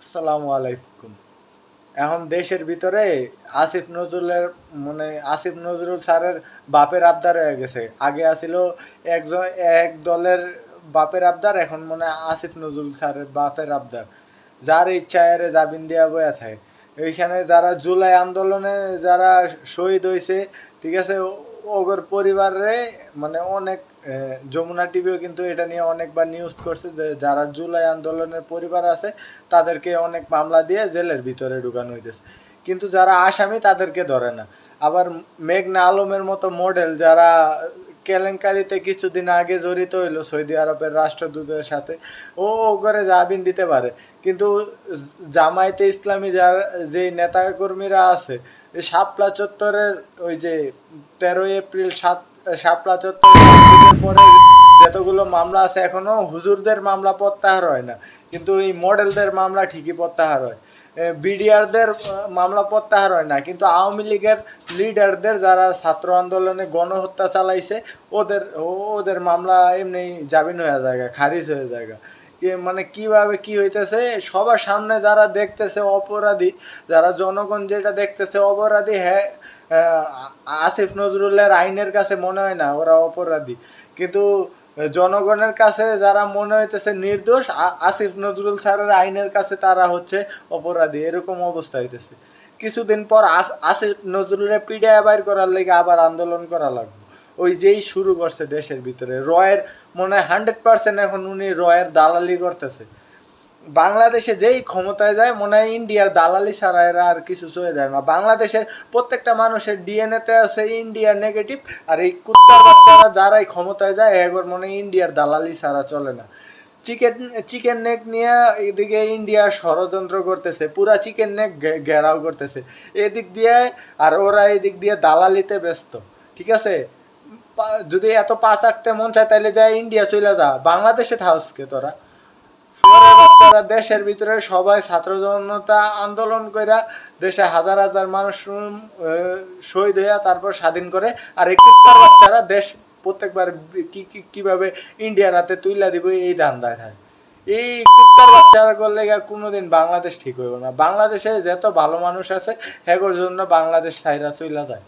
আসসালামু আলাইকুম। এখন দেশের ভিতরে আসিফ নজরুলের মানে আসিফ নজরুল স্যারের বাপের আবদার হয়ে গেছে। আগে আসিল একজন, এক দলের বাপের আবদার, এখন মনে আসিফ নজরুল স্যারের বাপের আবদার। যার ইচ্ছা এরে জাবিন দিয়া বয়া থাকে। এইখানে যারা জুলাই আন্দোলনে যারা শহীদ হয়েছে ঠিক আছে ওগর পরিবারে মানে অনেক যমুনা টিভিও কিন্তু এটা নিয়ে অনেকবার নিউজ করছে যে যারা জুলাই আন্দোলনের পরিবার আছে, তাদেরকে অনেক মামলা দিয়ে জেলের ভিতরে ঢুকানো হইতেছে। কিন্তু যারা আসামি তাদেরকে ধরে না। আবার মেঘনা আলমের মতো মডেল যারা কেলেঙ্কারিতে কিছুদিন আগে জড়িত হইল সৌদি আরবের রাষ্ট্রদূতের সাথে। ও করে জামিন দিতে পারে। কিন্তু জামায়াতে ইসলামী যার যে নেতাকর্মীরা আছে শাপলা চত্বরের ওই যে তেরোই এপ্রিল সাত শাপলা চত্বরের পরে যতগুলো মামলা আছে এখনও হুজুরদের মামলা প্রত্যাহার হয় না। কিন্তু এই মডেলদের মামলা ঠিকই প্রত্যাহার হয়। বিডিআরদের মামলা প্রত্যাহার হয় না। কিন্তু আওয়ামী লীগের লিডারদের যারা ছাত্র আন্দোলনে গণহত্যা চালাইছে, ওদের ওদের মামলা এমনি জামিন হয়ে যায়, খারিজ হয়ে যায়। মানে কীভাবে কি হইতেছে? সবার সামনে যারা দেখতেছে অপরাধী, যারা জনগণ যেটা দেখতেছে অপরাধী হ্যাঁ আসিফ নজরুলের আইনের কাছে মনে হয় না ওরা অপরাধী। কিন্তু জনগণের কাছে যারা মনে হইতেছে নির্দোষ আসিফ নজরুল স্যারের আইনের কাছে তারা হচ্ছে অপরাধী। এরকম অবস্থা হইতেছে। কিছুদিন পর আস- আসিফ নজরুলের পিডিয়া বাইর করার লেগে আবার আন্দোলন করা লাগবে। ওই যেই শুরু করছে দেশের ভিতরে, রয়ের মনে হয় হান্ড্রেড পার্সেন্ট এখন উনি রয়ের দালালি করতেছে। বাংলাদেশে যেই ক্ষমতায় যায়, মনে হয় ইন্ডিয়ার দালালি ছাড়া এরা আর কিছু চলে যায় না। বাংলাদেশের প্রত্যেকটা মানুষের ডিএনএতে আছে ইন্ডিয়ার নেগেটিভ আর এই কুত্তার বাচ্চারা যারাই ক্ষমতায় যায়, এগোর মনে হয় ইন্ডিয়ার দালালি ছাড়া চলে না। চিকেন চিকেন নেক নিয়ে এদিকে ইন্ডিয়া ষড়যন্ত্র করতেছে, পুরা চিকেন নেক ঘেরাও করতেছে। এদিক দিয়ে, আর ওরা এদিক দিয়ে দালালিতে ব্যস্ত, ঠিক আছে? যদি এত পাঁচ আটতে মন চায় তাহলে যায় ইন্ডিয়া চলে যা। বাংলাদেশে থাকসকে তোরা। বাচ্চারা দেশের ভিতরে সবাই ছাত্র জনতা আন্দোলন কইরা দেশে হাজার হাজার মানুষ শহীদ হইয়া তারপর স্বাধীন করে, আর এই বাচ্চারা দেশ প্রত্যেকবার কি কীভাবে ইন্ডিয়ার হাতে তুইলা দিব, এই ধান্দায় থাকে। এই কুত্তার বাচ্চারা করলে কোনোদিন বাংলাদেশ ঠিক হইব না। বাংলাদেশে যত ভালো মানুষ আছে, হেগোর জন্য বাংলাদেশ সাইরা চইলা যায়।